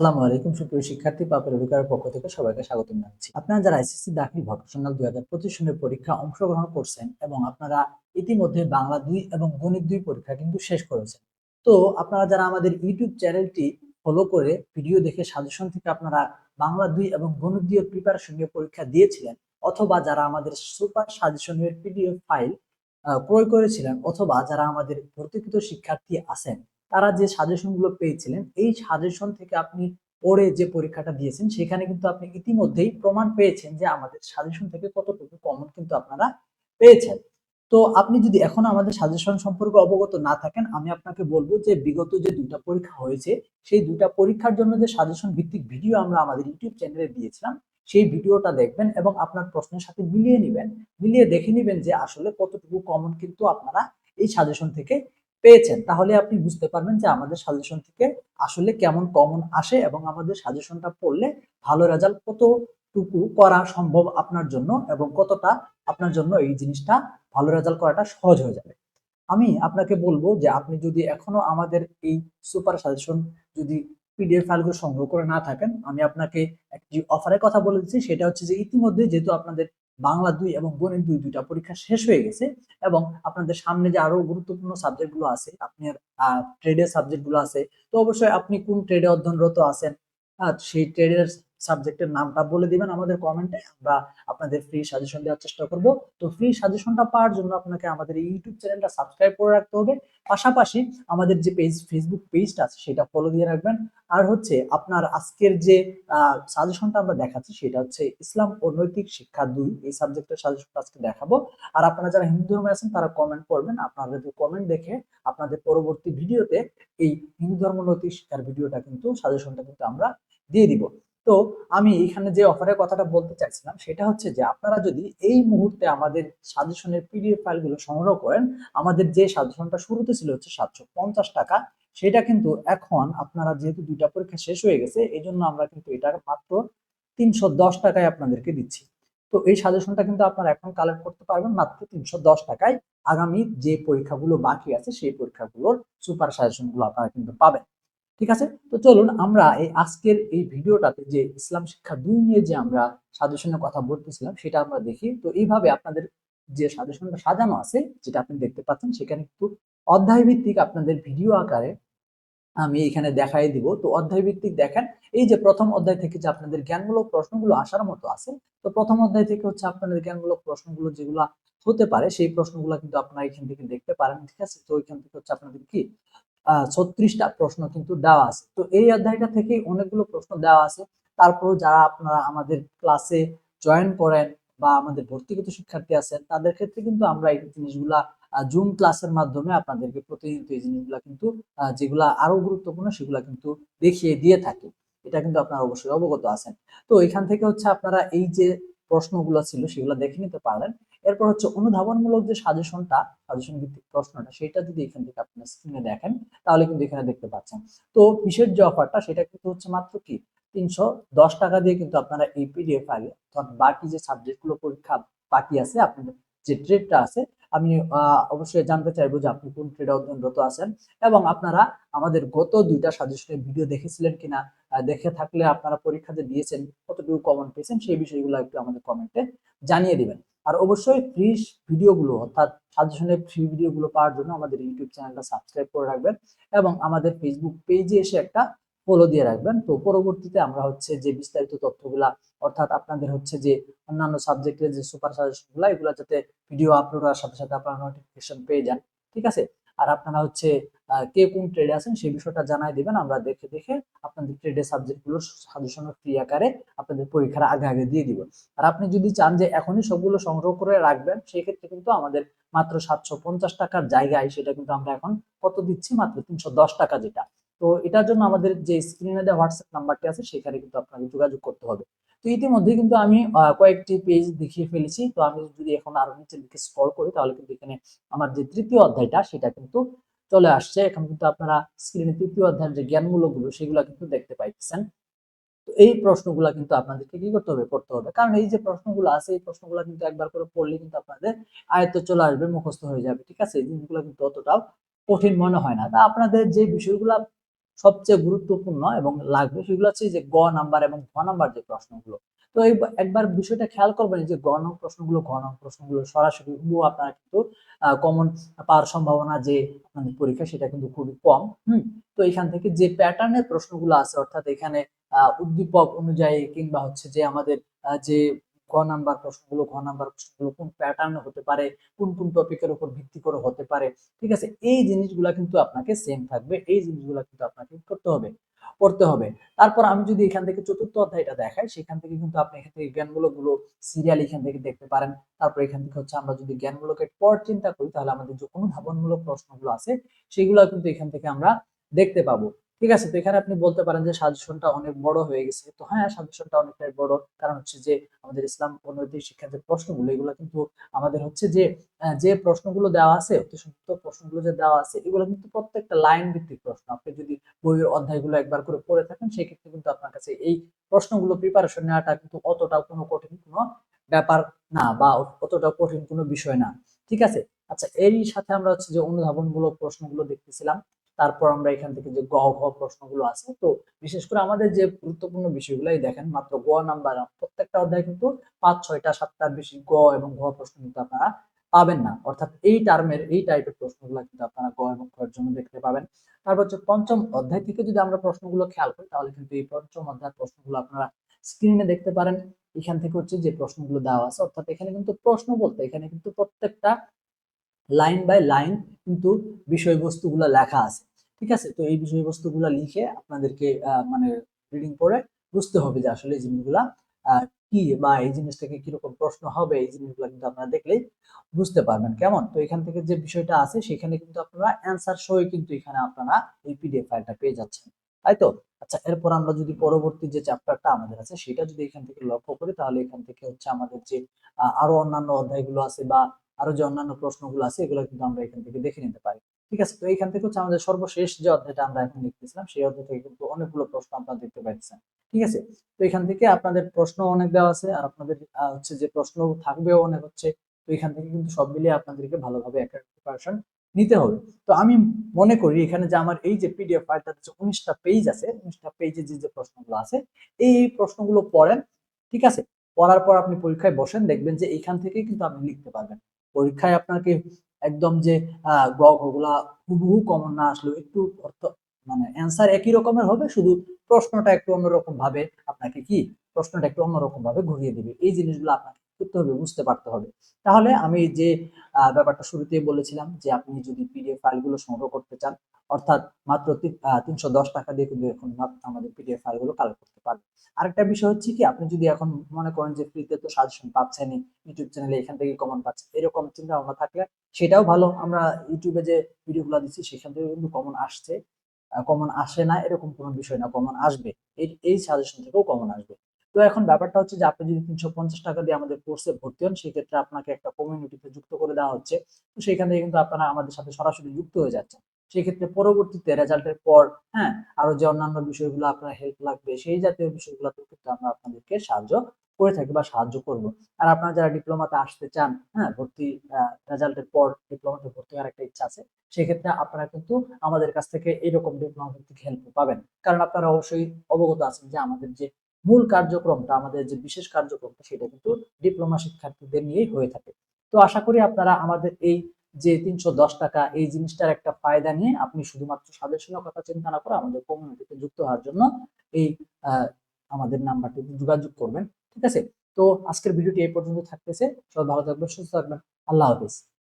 আসসালামু আলাইকুম, সুপ্রিয় শিক্ষার্থী, পাপের অধিকারের পক্ষ থেকে সবাইকে স্বাগত জানাচ্ছি। আপনারা যারা এসএসসি দাখিল ভকেশনাল দুই হাজার পঁচিশ সনের পরীক্ষা অংশগ্রহণ করছেন এবং আপনারা ইতিমধ্যে বাংলা দুই এবং গণিত দুই পরীক্ষা কিন্তু শেষ করেছেন, তো আপনারা যারা আমাদের ইউটিউব চ্যানেলটি ফলো করে ভিডিও দেখে সাজেশন থেকে আপনারা বাংলা দুই এবং গণিত দুই প্রিপারেশন নিয়ে পরীক্ষা দিয়েছিলেন, অথবা যারা আমাদের সুপার সাজেশনের পিডিএফ ফাইল ক্রয় করেছিলেন, অথবা যারা আমাদের ভর্তিকৃত শিক্ষার্থী আছেন তারা যে সাজেশনগুলো পেয়েছিলেন, এই সাজেশন থেকে আপনি পড়ে যে পরীক্ষাটা দিয়েছেন, সেখানে কিন্তু আপনি ইতিমধ্যেই প্রমাণ পেয়েছেন যে আমাদের সাজেশন থেকে কতটুকু কমন কিন্তু আপনারা পেয়েছেন। তো আপনি যদি এখন আমাদের সাজেশন সম্পর্কে অবগত না থাকেন, আমি আপনাকে বলব যে বিগত যে দুটা পরীক্ষা হয়েছে, সেই দুটা পরীক্ষার জন্য যে সাজেশন ভিত্তিক ভিডিও আমরা আমাদের ইউটিউব চ্যানেলে দিয়েছিলাম, সেই ভিডিওটা দেখবেন এবং আপনার প্রশ্নের সাথে মিলিয়ে নেবেন। মিলিয়ে দেখে নেবেন যে আসলে কতটুকু কমন কিন্তু আপনারা এই সাজেশন থেকে পেয়েছেন, তাহলে আপনি বুঝতে পারবেন যে আমাদের সাজেশন থেকে আসলে কেমন কমন আসে এবং আমাদের সাজেশনটা পড়লে ভালো রেজাল্ট কতটুকু করা সম্ভব আপনার জন্য এবং কতটা আপনার জন্য এই জিনিসটা ভালো রেজাল্ট করাটা সহজ হয়ে যাবে। আমি আপনাকে বলব যে আপনি যদি এখনও আমাদের এই সুপার সাজেশন যদি পিডিএফ ফাইলগুলো সংগ্রহ করে না থাকেন, আমি আপনাকে একটি অফারের কথা বলে দিচ্ছি, সেটা হচ্ছে যে ইতিমধ্যে যেহেতু আপনাদের বাংলা দুই এবং গণিত দুই দুইটা পরীক্ষা শেষ হয়ে গেছে এবং আপনাদের সামনে যে আরও গুরুত্বপূর্ণ সাবজেক্টগুলো আছে আপনার ট্রেডের সাবজেক্টগুলো আছে, তো অবশ্যই আপনি কোন ট্রেডে অধ্যয়নরত আছেন সেই ট্রেডের সাবজেক্টের নামটা বলে দিবেন আমাদের কমেন্টে আমরা আপনাদের ফ্রি সাজেশন দেওয়ার চেষ্টা করব। তো ফ্রি সাজেশনটা পাওয়ার জন্য আপনাকে আমাদের ইউটিউব চ্যানেলটা সাবস্ক্রাইব করে রাখতে হবে। পাশাপাশি আমাদের যে পেজ ফেসবুক পেজটা আছে, সেটা ফলো দিয়ে রাখবেন। আর হচ্ছে আপনার আজকের যে সাজেশনটা আমরা দেখাচ্ছি, সেটা হচ্ছে ইসলাম ও নৈতিক শিক্ষা দুই। এই সাবজেক্টের সাজেশনটা আজকে দেখাবো। আর আপনারা যারা হিন্দু ধর্মে আছেন, তারা কমেন্ট করবেন। আপনাদের কমেন্ট দেখে আপনাদের পরবর্তী ভিডিওতে এই হিন্দু ধর্ম নৈতিক শিক্ষার ভিডিওটা কিন্তু সাজেশনটা কিন্তু আমরা দিয়ে দিব। তো আমি এখানে যে অফারের কথাটা বলতে চাইছিলাম, সেটা হচ্ছে যে আপনারা যদি এই মুহূর্তে আমাদের সাজেশনের পিডিএফ ফাইলগুলো সংগ্রহ করেন, আমাদের যে সাজেশনটা শুরুতে ছিল হচ্ছে সাতশো পঞ্চাশ টাকা, সেটা কিন্তু এখন আপনারা যেহেতু দুইটা পরীক্ষা শেষ হয়ে গেছে এই জন্য আমরা কিন্তু এটা মাত্র তিনশো দশ টাকায় আপনাদেরকে দিচ্ছি। তো এই সাজেশনটা কিন্তু আপনারা এখন কালেক্ট করতে পারবেন মাত্র তিনশো দশ টাকায়। আগামী যে পরীক্ষাগুলো বাকি আছে, সেই পরীক্ষাগুলোর সুপার সাজেশনগুলো আপনারা কিন্তু পাবেন। ঠিক আছে? তো চলুন আমরা এই আজকের এই ভিডিওটাতে যে ইসলাম শিক্ষা দুই নিয়ে যে আমরা সাজেশনের কথা বলতেছিলাম, সেটা আমরা দেখি। তো এইভাবে আপনাদের যে সাজেশনটা সাজানো আছে, যেটা আপনি দেখতে পাচ্ছেন, সেখানে কিন্তু অধ্যায় ভিত্তিক আপনাদের ভিডিও আকারে আমি এখানে দেখাই দিব। তো অধ্যায় ভিত্তিক দেখেন, এই যে প্রথম অধ্যায় থেকে যে আপনাদের জ্ঞানমূলক প্রশ্নগুলো আসার মতো আছে, তো প্রথম অধ্যায় থেকে হচ্ছে আপনাদের জ্ঞানমূলক প্রশ্নগুলো যেগুলো হতে পারে, সেই প্রশ্নগুলো কিন্তু আপনারা এখান থেকে দেখতে পারেন, ঠিক আছে? তো এখান থেকে হচ্ছে আপনাদের কি? ছত্রিশটা প্রশ্ন কিন্তু দেওয়া আছে। তো এই অধ্যায়টা থেকে অনেকগুলো প্রশ্ন দেওয়া আছে। তারপর যারা আপনারা আমাদের ক্লাসে জয়েন করেন বা আমাদের ভর্তিগত শিক্ষার্থী আছেন, তাদের ক্ষেত্রে কিন্তু আমরা এই জিনিসগুলা জুম ক্লাসের মাধ্যমে আপনাদেরকে প্রতিনিয়ত এই জিনিসগুলা কিন্তু যেগুলা আরও গুরুত্বপূর্ণ সেগুলা কিন্তু দেখিয়ে দিয়ে থাকি। এটা কিন্তু আপনারা অবশ্যই অবগত আছেন। তো এখান থেকে হচ্ছে আপনারা এই যে প্রশ্নগুলো ছিল সেগুলো দেখে নিতে পারলেন। এরপর হচ্ছে অনুধাবনমূলক যে সাজেশনটা সাজেশন ভিত্তিক প্রশ্নটা সেটা যদি এখান থেকে আপনার স্ক্রিনে দেখেন, তাহলে কিন্তু এখানে দেখতে পাচ্ছেন। তো পিসের যে অফারটা সেটা কিন্তু হচ্ছে মাত্র কি? তিনশো দশ টাকা দিয়ে কিন্তু আপনারা এই পিডিএফ ফাইলে অর্থাৎ বাকি যে সাবজেক্টগুলো পরীক্ষা বাকি আছে, আপনাদের যে ট্রেডটা আছে, আমি অবশ্যই জানতে চাইব যে আপনি কোন ট্রেডে অধ্যয়নরত আছেন এবং আপনারা আমাদের গত দুইটা সাজেশনের ভিডিও দেখেছিলেন কিনা দেখে থাকলে আপনারা পরীক্ষাতে দিয়েছেন, কতটুকু কমন পেয়েছেন, সেই বিষয়গুলো একটু আমাদের কমেন্টে জানিয়ে দিবেন। আর অবশ্যই ফ্রি ভিডিওগুলো অর্থাৎ সাজেশনের ফ্রি ভিডিওগুলো পাওয়ার জন্য আমাদের ইউটিউব চ্যানেলটা সাবস্ক্রাইব করে রাখবেন এবং আমাদের ফেসবুক পেজে এসে একটা ফলো দিয়ে রাখবেন। তো পরবর্তীতে আমরা হচ্ছে যে বিস্তারিত তথ্যগুলা, অর্থাৎ আপনাদের হচ্ছে যে অন্যান্য সাবজেক্টের যে সুপার সাজেশনগুলো এগুলো যাতে ভিডিও আপলোড হওয়ার সাথে সাথে আপনারা নোটিফিকেশন পেয়ে যান। ঠিক আছে? আর আপনারা হচ্ছে কে কোন ট্রেডে আছেন সেই বিষয়টা জানাই দিবেন। আমরা দেখে দেখে আপনাদের ট্রেডের সাবজেক্টগুলোর সাজেশন ফ্রি আকারে আপনাদের পরীক্ষার আগে আগে দিয়ে দিব। আর আপনি যদি চান যে এখনই সবগুলো সংগ্রহ করে রাখবেন, সেই ক্ষেত্রে কিন্তু আমাদের মাত্র সাতশো পঞ্চাশ টাকার জায়গায় সেটা কিন্তু আমরা এখন কত দিচ্ছি? মাত্র তিনশো দশ টাকা যেটা। তো এটার জন্য আমাদের যে স্ক্রিনে দেওয়া হোয়াটসঅ্যাপ নাম্বারটি আছে, সেখানে কিন্তু আপনাকে যোগাযোগ করতে হবে। তো ইতিমধ্যে কিন্তু আমি কয়েকটি পেজ দেখিয়ে ফেলেছি। তো আমি যদি এখন আরও নিচের দিকে স্ক্রল করি, তাহলে কিন্তু এখানে আমার যে তৃতীয় অধ্যায়টা, সেটা কিন্তু চলে আসছে। এখন কিন্তু আপনারা স্ক্রিনে তৃতীয় অধ্যায়ের যে জ্ঞানমূলকগুলো সেগুলো কিন্তু দেখতে পাইতেছেন। তো এই প্রশ্নগুলো কিন্তু আপনাদেরকে কি করতে হবে? করতে হবে। কারণ এই যে প্রশ্নগুলো আছে, এই প্রশ্নগুলো কিন্তু একবার করে পড়লে কিন্তু আপনাদের আয়ত্তে চলে আসবে, মুখস্থ হয়ে যাবে। ঠিক আছে? এই জিনিসগুলো কিন্তু অতটাও কঠিন মনে হয় না। তা আপনাদের যে বিষয়গুলো সবচেয়ে গুরুত্বপূর্ণ এবং লাগবে সেগুলো হচ্ছে যে গ নাম্বার এবং ঘ নাম্বার যে প্রশ্নগুলো। তো এই একবার বিষয়টা খেয়াল করবেন যে গণ প্রশ্নগুলো ঘ নং প্রশ্নগুলো সরাসরি হুবহু আপনারা কিন্তু কমন পাওয়ার সম্ভাবনা যে আপনাদের পরীক্ষা সেটা কিন্তু খুবই কম, হুম? তো এখান থেকে যে প্যাটার্নের প্রশ্নগুলো আছে, অর্থাৎ এখানে উদ্দীপক অনুযায়ী কিংবা হচ্ছে যে আমাদের যে ক নাম্বার প্রশ্নগুলো, ঘ নাম্বার প্রশ্নগুলো, কোন প্যাটার্নে হতে পারে, কোন কোন টপিকের উপর ভিত্তি করে হতে পারে, ঠিক আছে? এই জিনিসগুলা কিন্তু আপনাকে সেম থাকবে, এই জিনিসগুলো কিন্তু আপনাকে করতে হবে, পড়তে হবে। তারপর আমি যদি এখান থেকে চতুর্থ অধ্যায়টা দেখাই, সেখান থেকে কিন্তু আপনি এখান থেকে জ্ঞানমূলকগুলো সিরিয়াল এখান থেকে দেখতে পারেন। তারপর এখান থেকে হচ্ছে আমরা যদি জ্ঞানমূলকের পর চিন্তা করি, তাহলে আমাদের যে কোনো ধাবনমূলক প্রশ্নগুলো আছে, সেগুলো কিন্তু এখান থেকে আমরা দেখতে পাবো। ঠিক আছে, তো এখানে আপনি বলতে পারেন যে সাজেশনটা অনেক বড় হয়ে গেছে। তো হ্যাঁ সাজেশনটা অনেকটাই বড়। কারণ হচ্ছে যে আমাদের ইসলাম অনৈতিক শিক্ষার যে প্রশ্নগুলো, এগুলো কিন্তু আমাদের হচ্ছে যে যে প্রশ্নগুলো দেওয়া আছে, অতি সংক্ষিপ্ত প্রশ্নগুলো যে দেওয়া আছে, এগুলো কিন্তু প্রত্যেকটা লাইন ভিত্তিক প্রশ্ন। আপনি যদি বইয়ের অধ্যায়গুলো একবার করে পড়ে থাকেন, সেক্ষেত্রে কিন্তু আপনার কাছে এই প্রশ্নগুলো প্রিপারেশন নেওয়াটা কিন্তু অতটা কোনো কঠিন কোনো ব্যাপার না বা অতটা কঠিন কোনো বিষয় না। ঠিক আছে? আচ্ছা এরই সাথে আমরা হচ্ছে যে অনুধাবনমূলক প্রশ্নগুলো দেখতেছিলাম। তারপর আমরা এখান থেকে যে গ ঘ প্রশ্নগুলো আছে, তো বিশেষ করে আমাদের যে গুরুত্বপূর্ণ বিষয়গুলাই দেখেন, মাত্র গ নাম্বার, প্রত্যেকটা অধ্যায় কিন্তু পাঁচ, ছয়টা, সাতটার বেশি গ এবং ঘ প্রশ্ন কিন্তু আপনারা পাবেন না। অর্থাৎ এই টার্মের, এই টাইপের প্রশ্নগুলো কিন্তু আপনারা গ এবং ঘর জন্য দেখতে পাবেন। তারপর হচ্ছে পঞ্চম অধ্যায় থেকে যদি আমরা প্রশ্নগুলো খেয়াল করি, তাহলে কিন্তু এই পঞ্চম অধ্যায়ের প্রশ্নগুলো আপনারা স্ক্রিনে দেখতে পারেন। এখান থেকে হচ্ছে যে প্রশ্নগুলো দেওয়া আছে, অর্থাৎ এখানে কিন্তু প্রশ্ন বলতে, এখানে কিন্তু প্রত্যেকটা লাইন বাই লাইন কিন্তু বিষয়বস্তুগুলো লেখা আছে। ঠিক আছে? তো এই বিষয়বস্তুগুলো লিখে আপনাদেরকে মানে রিডিং করে বুঝতে হবে যে আসলে জিনিসগুলা কি বা এই জিনিস থেকে কীরকম প্রশ্ন হবে, এই জিনিসগুলো কিন্তু আপনারা দেখলেই বুঝতে পারবেন। কেমন? তো এখান থেকে যে বিষয়টা আছে, সেখানে কিন্তু আপনারা অ্যান্সার সহ কিন্তু এখানে আপনারা এই পিডিএফ ফাইলটা পেয়ে যাচ্ছেন। তাই তো? আচ্ছা এরপর আমরা যদি পরবর্তী যে চ্যাপ্টারটা আমাদের আছে, সেটা যদি এখান থেকে লক্ষ্য করি, তাহলে এখান থেকে হচ্ছে আমাদের যে আরও অন্যান্য অধ্যায়গুলো আছে বা আরও যে অন্যান্য প্রশ্নগুলো আছে, এগুলো কিন্তু আমরা এখান থেকে দেখে নিতে পারি। ঠিক আছে, তো এখান থেকে হচ্ছে আমাদের সর্বশেষ যে অধ্যায়টা আমরা এখন দেখতেছিলাম সেই অধ্যায় থেকে কিন্তু অনেকগুলো প্রশ্ন আপনারা দেখতে পাচ্ছেন ঠিক আছে, তো এখান থেকে আপনাদের প্রশ্ন অনেক দেওয়া আছে, আর আপনাদের হচ্ছে যে প্রশ্ন থাকবেও অনেক হচ্ছে, তো এখান থেকে কিন্তু সব মিলিয়ে আপনাদেরকে ভালোভাবে একটা প্রিপারেশন নিতে হবে। তো আমি মনে করি এখানে যে আমার এই যে পিডিএফ ফাইলটা হচ্ছে উনিশটা পেজ আছে, উনিশটা পেজে যে যে প্রশ্নগুলো আছে, এই এই প্রশ্নগুলো পড়েন, ঠিক আছে? পড়ার পর আপনি পরীক্ষায় বসেন, দেখবেন যে এখান থেকেই কিন্তু আপনি লিখতে পারবেন। পরীক্ষায় আপনাকে একদম যে আহ, গ হুবহু কমন না আসলেও একটু অর্থ মানে অ্যান্সার একই রকমের হবে শুধু প্রশ্নটা একটু অন্যরকম ভাবে আপনাকে কি? প্রশ্নটা একটু অন্যরকম ভাবে ঘুরিয়ে দিবে। এই জিনিসগুলো আপনাকে করতে হবে, বুঝতে পারতে হবে। তাহলে আমি যে ব্যাপারটা শুরুতেই বলেছিলাম যে, আপনি যদি পিডিএফ ফাইলগুলো সংগ্রহ করতে চান, অর্থাৎ মাত্র তিনশো দশ টাকা দিয়ে কিন্তু এখন আমাদের পিডিএফ ফাইলগুলো কালেক্ট করতে পারবেন। আরেকটা বিষয় হচ্ছে কি, আপনি যদি এখন মনে করেন যে ফ্রিতে তো সাজেশন পাচ্ছেনই ইউটিউব চ্যানেলে এখান থেকে কমন পাচ্ছেন এরকম চিন্তা ভাবনা থাকলে সেটাও ভালো। আমরা ইউটিউবে যে ভিডিওগুলো দিচ্ছি, সেখান থেকে কিন্তু কমন আসছে। কমন আসে না, এরকম কোনো বিষয় না কমন আসবে। এই এই সাজেশন থেকেও কমন আসবে। তো এখন ব্যাপারটা হচ্ছে যে আপনি যদি তিনশো পঞ্চাশ টাকা দিয়ে আমাদের কোর্সে ভর্তি হন, সেক্ষেত্রে আপনাকে একটা কমিউনিটিতে যুক্ত করে দেওয়া হচ্ছে। তো সেখান থেকে কিন্তু আপনারা আমাদের সাথে সরাসরি যুক্ত হয়ে যাচ্ছেন। সেক্ষেত্রে পরবর্তীতে রেজাল্টের পর হ্যাঁ আরও যে অন্যান্য বিষয়গুলো আপনার হেল্প লাগবে, সেই জাতীয় বিষয়গুলোতে কিন্তু আমরা আপনাদেরকে সাহায্য করে থাকি বা সাহায্য করব। আর আপনারা যারা ডিপ্লোমাতে আসতে চান হ্যাঁ ভর্তি রেজাল্টের পর ডিপ্লোমাতে ভর্তি হওয়ার একটা ইচ্ছা আছে, সেক্ষেত্রে আপনারা কিন্তু আমাদের কাছ থেকে এরকম ডিপ্লোমা ভিত্তিক হেল্প পাবেন। কারণ আপনারা অবশ্যই অবগত আছেন যে আমাদের যে মূল কার্যক্রমটা, আমাদের যে বিশেষ কার্যক্রমটা, সেটা কিন্তু ডিপ্লোমা শিক্ষার্থীদের নিয়েই হয়ে থাকে। তো আশা করি আপনারা আমাদের এই যে তিনশো দশ টাকা, এই জিনিসটার একটা ফায়দা নিয়ে আপনি শুধুমাত্র সাজেশনের কথা চিন্তা না করে আমাদের কমিউনিটিতে যুক্ত হওয়ার জন্য এই আমাদের নাম্বারটি যোগাযোগ করবেন, ঠিক আছে? তো আজকের ভিডিওটি এই পর্যন্ত থাকতেছে। সবাই ভালো থাকবেন, সুস্থ থাকবেন। আল্লাহ হাফিজ।